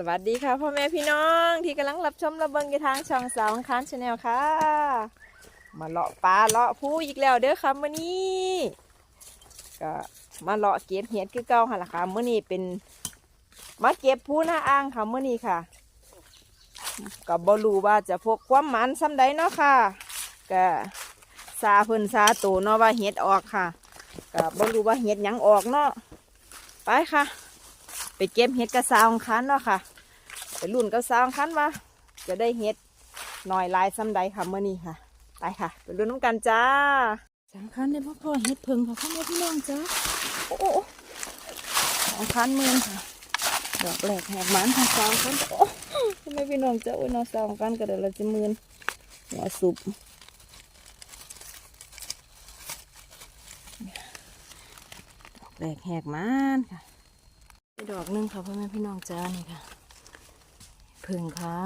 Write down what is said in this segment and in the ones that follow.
สวัสดีค่ะพ่อแม่พี่น้องที่กำลังรับชมรับเบิงกีทางช่องสาวอังคารชาแนลค่ะ มาเลาะปลาเลาะผู้อีกแล้วเด้อค่ะมื้อนี้ก็มาเลาะเก็บเห็ดคือเก่าค่ะล่ะค่ะมื้อนี้เป็นมาเก็บผู้หน้าอ่างค่ะมื้อนี้ค่ะก็บ่รู้ว่าจะพกความหมันซ้ำใดเนาะค่ะก็ซาเพิ่นซาโตเนาะว่าเห็ดออกค่ะก็บ่รู้ว่าเห็ดยังออกเนาะไปค่ะ ไปเก็บเห็ดกระซาวคันเนาะค่ะ ไปรุ่นกระซาวคันว่าจะได้เห็ดหน่อยลายซ้ำใดค่ะเมื่อนี้ค่ะ ไปค่ะ ไปรุ่นน้ำกันจ้าสำคัญเลยพ่อพ่อเห็ดเพิงค่ะพ่อแม่พี่น้องจ้าโอ้โหสองคันหมือค่ะดอกแหลกแหกหมันค่ะสองคันโอ้พ่อแม่พี่น้องจ้าโอ้ยน้องสองคันก็เดี๋ยวเราจะมืนหัวสุบดอกแหลกแหกหมันค่ะ ดอกนึงค่ะพ่อแม่พี่น้องจ้านี่ค่ะผึ่งค่ะ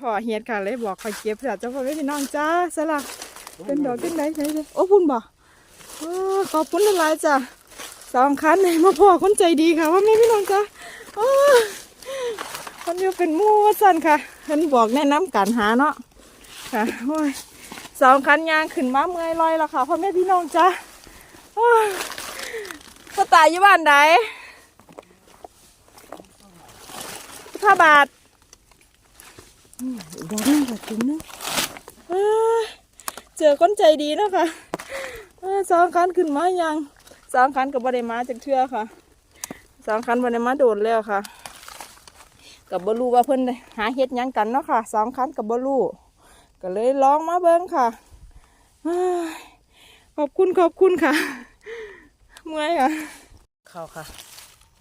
พอเฮียดค่ะเลยบอกคอยเก็บจ้ะเจ้าพ่อแม่พี่น้องจ้าสลักเป็นดอกจังไดไหนเลยโอ้พุ่นบ่เออขอบคุณหลายจ้ะสองคันเลยมาพ่อคนใจดีค่ะพ่อแม่พี่น้องจ้าโอ้คนอยู่เป็นมู่ว่าสั่นค่ะเพิ่นบอกแนะนำการหาเนาะค่ะโอ้ยสองคันยางขึ้นมาเมื่อยลอยแล้วค่ะพ่อแม่พี่น้องจ้า พ่อตายอยู่บ้านใดพระบาทอืมอีกดอกหนึงค่ะจุ่มหนึงเอ้ยเจอคนใจดีเนาะค่ะเอ้ยสองคันขึ้นมายังสองคันกับบไดมาจากเทือค่ะสองคันบไดมาโดดแล้วค่ะ กับบลูว่าเพิ่นได้หาเฮ็ดหยังกันเนาะค่ะสองคันกับบลูก็เลยลองมาเบิ้งค่ะเอ้ยขอบคุณขอบคุณค่ะ เมื่อยค่ะเข้าค่ะ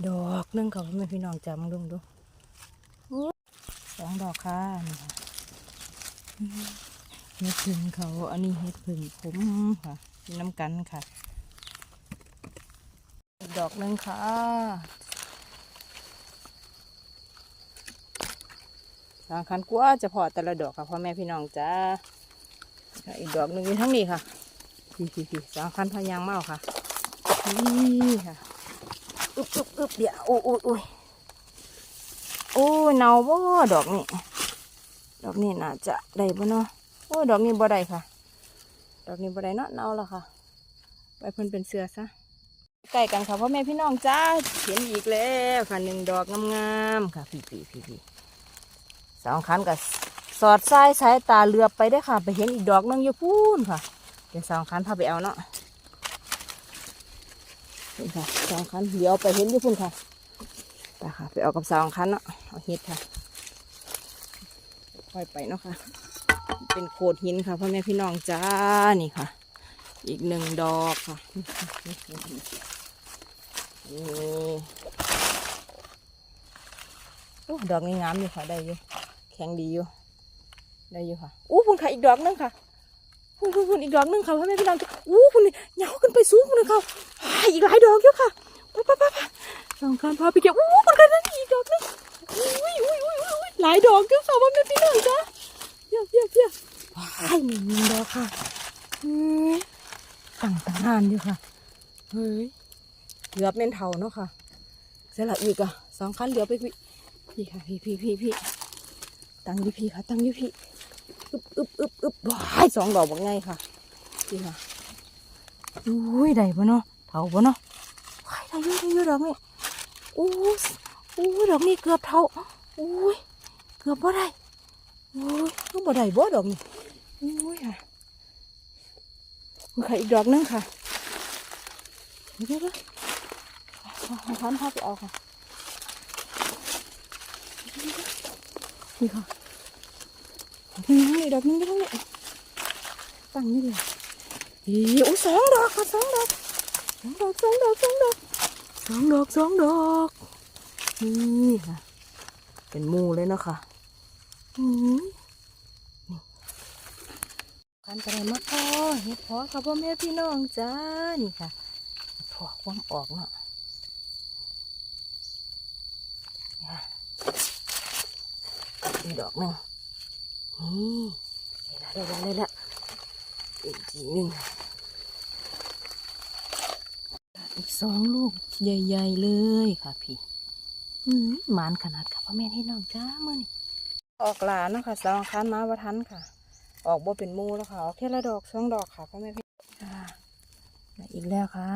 ดอกหนึงค่ะพ่อแม่พี่น้องจำดูดูโอ้สองดอกค่ะนี่ค่ะอืมเห็ดผึ่งเขาอันนี้เห็ดผึ่งผมค่ะกินน้ำกันค่ะอีกดอกหนึงค่ะสางคันกว่าจะพอแต่ละดอกค่ะพ่อแม่พี่น้องจ้าค่ะอีกดอกหนึ่งอยู่ทั้งนี้ค่ะพี่พี่พี่สางคันพยางเมาค่ะ นี่ค่ะอึบอึบอึบเดี๋ยวโอ้ยโอ้โอ้ยโอ้ยเนาบ่ดอกนี่ดอกนี่น่าจะได้บ่เนาะโอ้ยดอกนี้บ่ได้ค่ะ ดอกนี้บ่ได้เนาะเนาแล้วค่ะ ไปเพิ่นเป็นเสือซะใกล้กันค่ะพ่อแม่พี่น้องจ้าเห็นอีกแล้วค่ะหนึ่งดอกงามๆค่ะพี่พี่พี่พี่สองคันกับสอดสายสายตาเลือบไปได้ค่ะ ไปเห็นอีกดอกนึงอยู่พูนค่ะเดี๋ยวสองคันพาไปเอาเนาะ นี่ค่ะสองคันเดี๋ยวไปเห็นอยู่พุ่นค่ะไปค่ะ ไปเอากับสองคันเนาะเอาเห็ดค่ะ ค่อยไปเนาะค่ะ เป็นโขดหินค่ะพ่อแม่พี่น้องจ้านี่ค่ะ อีกหนึ่งดอกค่ะนี่ค่ะนี่ค่ะนี่โอ้ดอกงามอยู่ค่ะได้อยู่แข็งดีอยู่ได้อยู่ค่ะอู้พุ่นค่ะอีกดอกนึงค่ะพุ่นพุ่นพุ่นอีกดอกนึงค่ะพ่อแม่พี่น้องจ้าอู้พุ่นนี่เหยาวขึ้นไปสูงพุ่นเลยค่ะ อีกหลายดอกเยอะค่ะไปไปไปไปสองคันพาไปเก็บอู้มันกันนั่นอีกดอกนึงอุ้ยอุ้ยอุ้ยอุ้ยหลายดอกเยอะค่ะว่าไม่พี่น้องจ้ะเยอะเยอะเยอะว้ายมีมีดอกค่ะเฮ้ยตั้งตั้งนานอยู่ค่ะเฮ้ยเกือเป็นเท่าเนาะค่ะเสร็จและอีกอะสองคันเหลือไปพี่พี่ค่ะพี่พี่พี่พี่ตั้งยี่พี่ค่ะตั้งยี่พี่อึบอึบอึบอึบว้ายสองดอกบักไงค่ะพี่ค่ะอุ้ยได้ปะเนาะ เท่าปะเนาะว้ายได้ยอะได้ยอะดอกนี่อู้อู้ดอกนี่เกือบเท่าอุ้ยเกือบบ่ได้อุ้ยต้องบ่ได้บ่ดอกนี่อุ้ยค่ะมีใครอีกดอกนึงค่ะเดี๋ยวเดี๋ยวเดี๋ยวเอาพันไปเอาค่ะนี่ค่ะนี่นี่ดอกนึงดอกนึงตั้งนี่เลยอีโอ้สองดอกค่ะสองดอก สองดอกสองดอกสองดอกสองดอกสองดอกนี่ค่ะ เป็นหมูเลยนะคะอืมนี่กันกระไรมาพอเห็ดพอค่ะพ่อแม่พี่น้องจ้านี่ค่ะเห็ดพอความออกเนาะอีกดอกหนึ่งนี่ได้ละได้ละได้ละอีกทีหนึ่งอีก สองลูกใหญ่ ๆ เลยค่ะพี่อืมหมานขนาดค่ะพ่อแม่ให้น้องจ้ามื่อนี่ออกหลานเนาะค่ะสองคันมาว่าทันค่ะ ออกบ่เป็นหมูแล้วค่ะออกแค่ละดอกสองดอกค่ะพ่อแม่พี่อ่าได้อีกแล้วค่ะ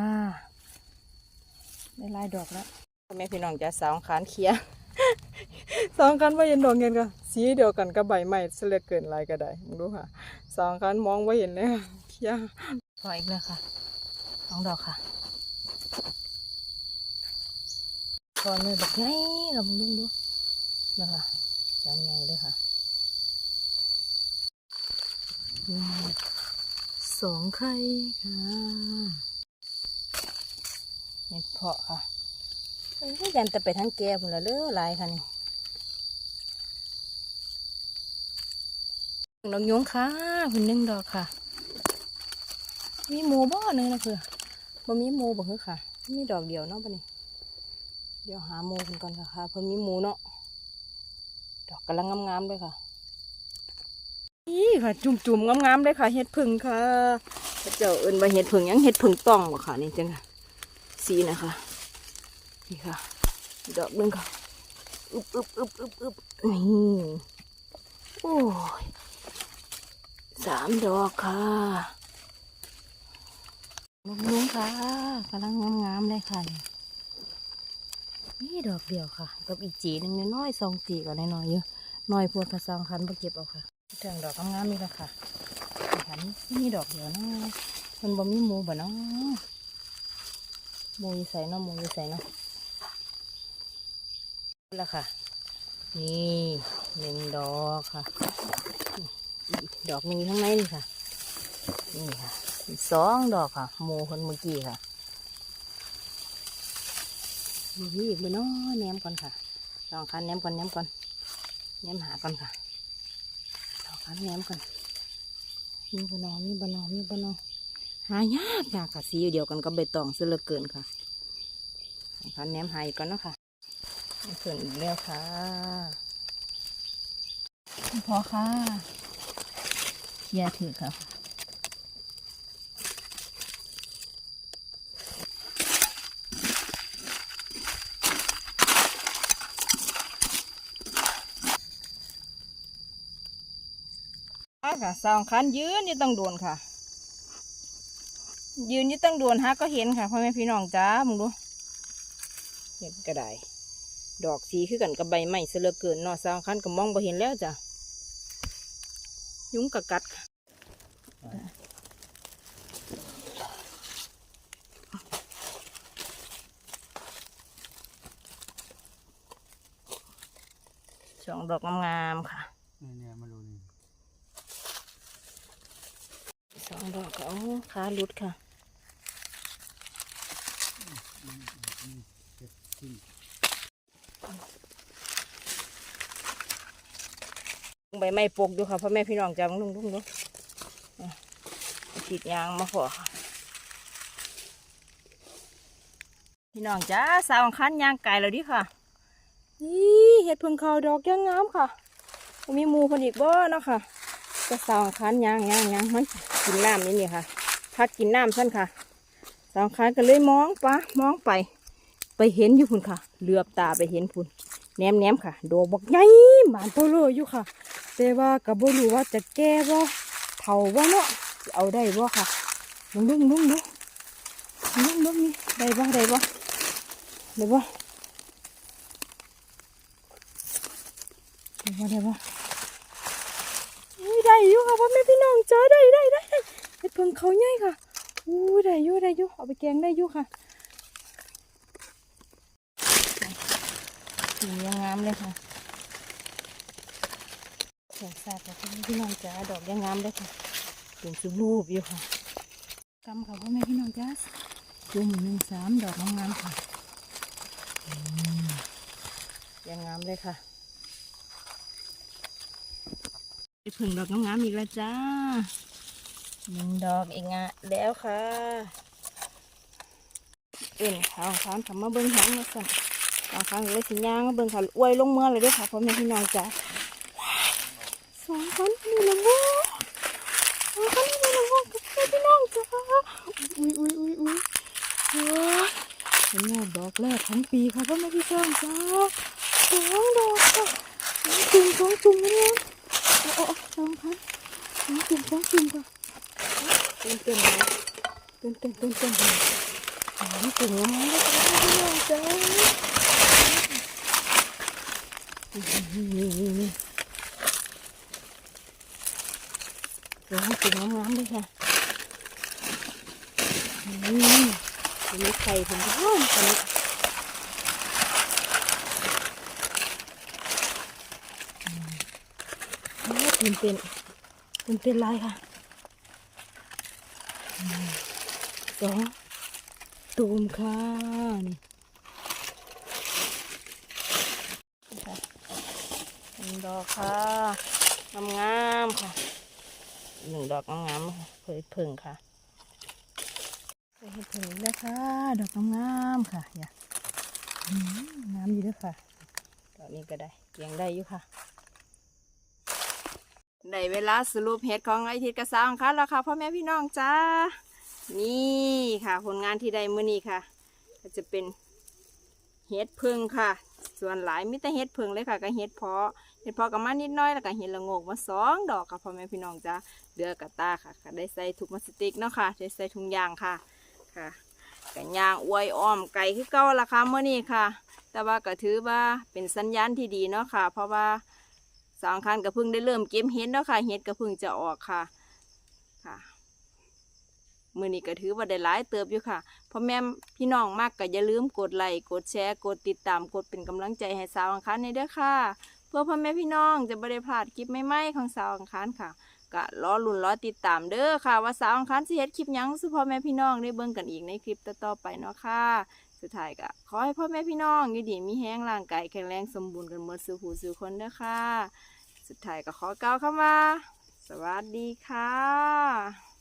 ได้หลายดอกแล้วพ่อแม่พี่น้องจะสองคันเคลียร์สองคันว่าเห็นดอกเงินก็สีเดียวกันกับใบไม้เสลือเกินหลายก็ได้มึงดูค่ะสองคันมองว่าเห็นเลยค่ะเคลียร์พออีกแล้วค่ะสองดอกค่ะ พอเนื้อแบบไงค่ะมึงดูดูนะคะยังไงเลยค่ะสองไข่ค่ะเห็ดเพาะค่ะเอ้ยยันแต่ไปทั้งแก่พุ่นละเลือหลายค่ะนี่ดอกยงค่ะพุ่นหนึ่งดอกค่ะ มีหมูบ่หนึ่งนะคือ บ่มีหมูบ่คือค่ะ มีดอกเดียวเนาะปะนี่เดี๋ยวหาหมูกันก่อนค่ะค่ะเพิ่นมีหมูเนาะดอกกำลังงามๆเลยค่ะนี่ค่ะ จุ่มๆงามๆเลยค่ะเห็ดผึ่งค่ะพระเจ้าเอิ้นว่าเห็ดผึ่งยังเห็ดผึ่งต้องบ่ค่ะนี่จังค่ะสีนะคะนี่ค่ะ ดอกนึงค่ะอึบอึบอึบอึบอึบนี่โอ้ยสามดอกค่ะ ลุงลุงค่ะกำลังงามๆเลยค่ะ นี่ดอกเดียวค่ะ กับอีกจีหนึ่งน้อยๆสองจีก็น้อยๆเยอะน้อยพวกกระซองคันไปเก็บเอาค่ะเถึงดอกงามๆนี่ละค่ะค่ะนี่มีดอกเดียวเนาะมันบ่มีมูบ่เนาะมูยใส่เนาะมูยใส่เนาะแล้วค่ะ นี่หนึ่งดอกค่ะ ดอกหนึงข้างในนี่ค่ะ นี่ค่ะ อีกสองดอกค่ะโมคนเมื่อกี้ค่ะมีอีกบนน้อแนมก่อนค่ะลองคันแนมก่อนแนมก่อนแนมหาก่อนค่ะลองคันแนมก่อนมีบนอมีบนอมีบนอหายากยากค่ะสีเดียวกันก็ใบตองเสือเหลือเกินค่ะลองคันแนมหาอีกก่อนเนาะค่ะเผื่อนอีกแล้วค่ะพอค่ะยาถือค่ะ ค่ะสองคันยืนยู่ตั้งโดนค่ะ ยืนยู่ตั้งโดนฮะก็เห็นค่ะพ่อแม่พี่น้องจ้ามึงดูเห็นก็ได้ดอกสีคือกันกับใบไม้เสยเหลือเกินนอสองคันก็มองบ่เห็นแล้วจ้ะยุงกะกัดสองดอกงามๆค่ะนี่เนี่ยมาดูนี่ ส องดอกก็เอาขาลุดค่ะใบไม้ปกอยู่ค่ะพ่อแม่พี่น้องจ้าลุงลุงดูฉีดยางมาขอค่ะพี่น้องจ้าสาวคันยางไก่แล้วดิค่ะนี่เห็ดพึ่งเขาดอกยังงามค่ะมีมูเพนอีกบ่เนาะค่ะ ก็สาวคันยางยางยางมันกินน้ำนี่นี่ค่ะ พัดกินน้ำสั้นค่ะสาวคันก็เลยมองปะมองไป ไปเห็นอยู่พุ่นค่ะ เหลือบตาไปเห็นพุ่นแหนมแหนมค่ะ โดบักใหญ่หมานโตเลอยู่ค่ะ แต่ว่ากับบ่รู้ว่าจะแก้บ่าเผาบ่าเนาะเอาได้บ่าค่ะลุงลุงลุงลุงลุงลุงนี่ได้บ่ได้บ่ได้บ่ได้บ่ได้บ่ อยได้อยู่ค่ะพ่อแม่พี่น้องจ้าได้ได้ได้ได้เฮ็ดเพิ่งเขาใหญ่ค่ะอู้ได้อยู่ได้อยู่เอาไปแกงได้อยู่ค่ะสียังงามเลยค่ะสวยสัตว์แล้วพ่อแม่พี่น้องจ้าดอกยังงามเลยค่ะเป็นสุรูปอยู่ค่ะกำค่ะพ่อแม่พี่น้องจ้าจุ่มหนึ่งสามดอกงามๆค่ะยังงามเลยค่ะ ไปผึ่งดอกงามๆอีกแล้วจ้าหนึ่งดอกเองอะแล้วค่ะเอ็นขาวขาวทำมาเบิ้งหางมาสั่นขาวขาวเลยสิย่างมาเบิ้งค่ะอวยลงเมื่อเลยด้วยค่ะพ่อแม่พี่น้องจ้าสองคนนี่ละโว้สองคนนี่ละโว้กับพี่น้องจ้าอุ้ยอุ้ยอุ้ยอุ้ยโอ้ยเป็นงอกดอกแรกของปีค่ะพ่อแม่พี่น้องจ้าสองดอกค่ะสองจุ่มสองจุ่มเลย โอ้โอ้สองค่ะสองจุ่มสองจุ่มค่ะเต้นเต้นเลยเต้นเต้นเต้นเต้นเลยสองจุ่มงามเลยค่ะพ่อแม่พี่น้องจ้านี่นี่นี่นี่สองจุ่มงามๆเลยค่ะอืมอันนี้ไข่ผมก็หอมอันนี้อืมโอ้ ตื่นเต้นตื่นเต้นไรค่ะอืมสองตูมค่ะนี่ค่ะหนึ่งดอกค่ะงามๆค่ะหนึ่งดอกงามๆค่ะเผยพึ่งค่ะไปเห็ดเผยแล้วค่ะ ดอกงามๆค่ะอย่าอืมงามอยู่ด้วยค่ะดอกนี้ก็ได้เกียงได้อยู่ค่ะ ได้เวลาสรุปเห็ดของไอทิดกระซังค่ะแล้วค่ะพ่อแม่พี่น้องจ้า นี่ค่ะผลงานที่ได้มื้อนี้ค่ะ ก็จะเป็นเห็ดเพิงค่ะ ส่วนหลายมีแต่เห็ดเพิงเลยค่ะกับเห็ดเพาะเห็ดเพาะกับมานิดน้อยแล้วก็เห็ดละงกมาสองดอกค่ะพ่อแม่พี่น้องจ้าเดือกระตาค่ะก็ได้ใส่ถุงพลาสติกเนาะค่ะได้ใส่ถุงยางค่ะค่ะกันยางอวยอ้อมไก่คือเก่าละค่ะเมื่อนี้ค่ะ แต่ว่าก็ถือว่าเป็นสัญญาณที่ดีเนาะค่ะ เพราะว่า สองคันก็เพิ่งได้เริ่มเก็บเห็ดเนาะค่ะเห็ดก็เพิ่งจะออกค่ะค่ะมือนี้ก็ถือว่าได้หลายเติบอยู่ค่ะพ่อแม่พี่น้องมากก็อย่าลืมกดไลค์กดแชร์กดติดตามกดเป็นกำลังใจให้สาวอังคารในเด้อค่ะ เพื่อพ่อแม่พี่น้องจะไม่ได้พลาดคลิปใหม่ๆของสาวอังคารค่ะก็รอลุ้นรอติดตามเด้อค่ะ ว่าสาวอังคารสิเฮ็ดคลิปยังสุพ่อแม่พี่น้องได้เบิ่งกันอีกในคลิปต่อๆไปเนาะค่ะ สุดท้ายก็ขอให้พ่อแม่พี่น้องอยู่ดีมีแห้งร่างกายแข็งแรงสมบูรณ์กันหมดสู่หูสู่คนเด้อค่ะ สุดท้ายก็ขอกล่าวคำว่าสวัสดีค่ะ